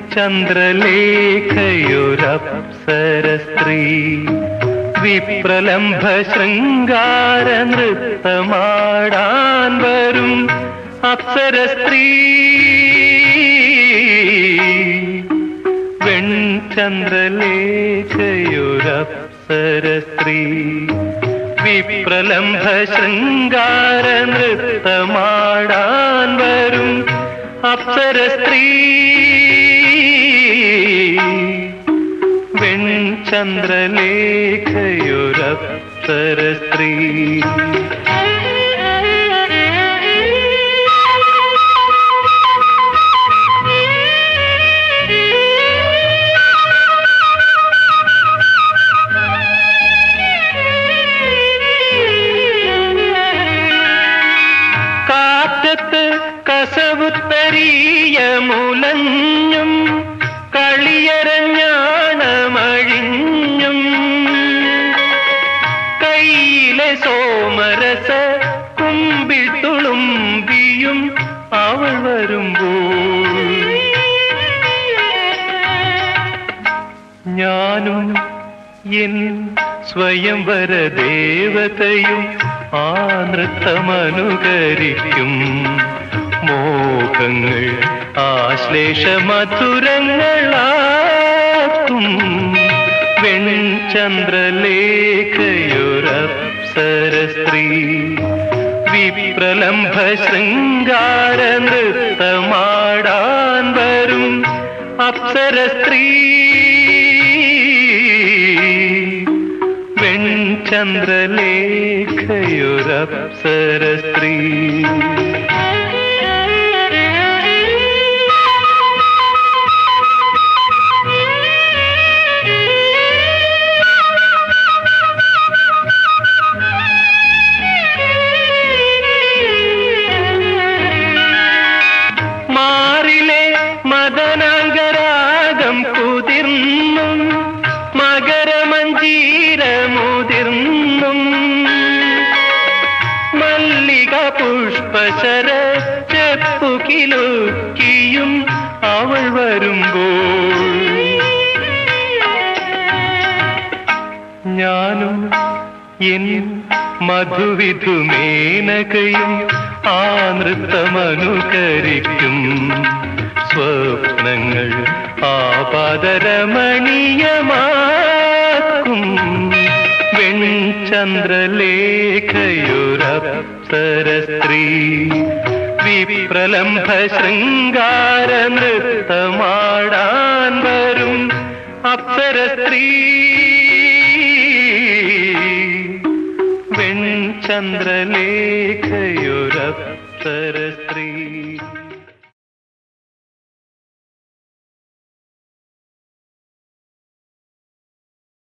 ചന്ദ്രലേഖയൊരപ്സര സ്ത്രീ വിപ്രലംഭ ശൃംഗാര നൃത്തമാടാൻ വരും അപ്സരസ്ത്രീ. സ്ത്രീ വിപ്രലംഭ ശൃംഗാര നൃത്തമാടാൻ വരും അപ്സര സ്ത്രീ വെൺചന്ദ്രലേഖയൊരപ്സര സ്ത്രീ കസവുത്തരീയ മുലഞ്ഞും കളിയരഞ്ഞാണമഴിഞ്ഞും. കയ്യിലെ സോമരസ കുമ്പിൽ തുളുമ്പിയും അവൾ വരുമ്പോൾ. ഞാനും എൻ സ്വയംവര ദേവതയും ആ നൃത്തമനുകരിക്കും. മോഹങ്ങൾ ആശ്ലേഷ മധുരങ്ങളാക്കും വെൺചന്ദ്രലേഖയൊരപ്സര സ്ത്രീ വിപ്രലംഭ ശൃംഗാര നൃത്തമാടാൻ വരും അപ്സര സ്ത്രീ വെൺചന്ദ്രലേഖയൊരപ്സര സ്ത്രീ പുഷ്പശര ചെപ്പുകിലുക്കിയും അവൾ വരുമ്പോൾ. ഞാനും എൻ മധുവിധുമേനകയും ആ നൃത്തമനുകരിക്കും. സ്വപ്നങ്ങൾ ആപാദരമണീയമാക്കും വെൺചന്ദ്രലേഖയൊരപ്സര സ്ത്രീ വിപ്രലംഭ ശൃംഗാര നൃത്തമാടാൻ വരും അപ്സര സ്ത്രീ വെൺചന്ദ്രലേഖയൊരപ്സര സ്ത്രീ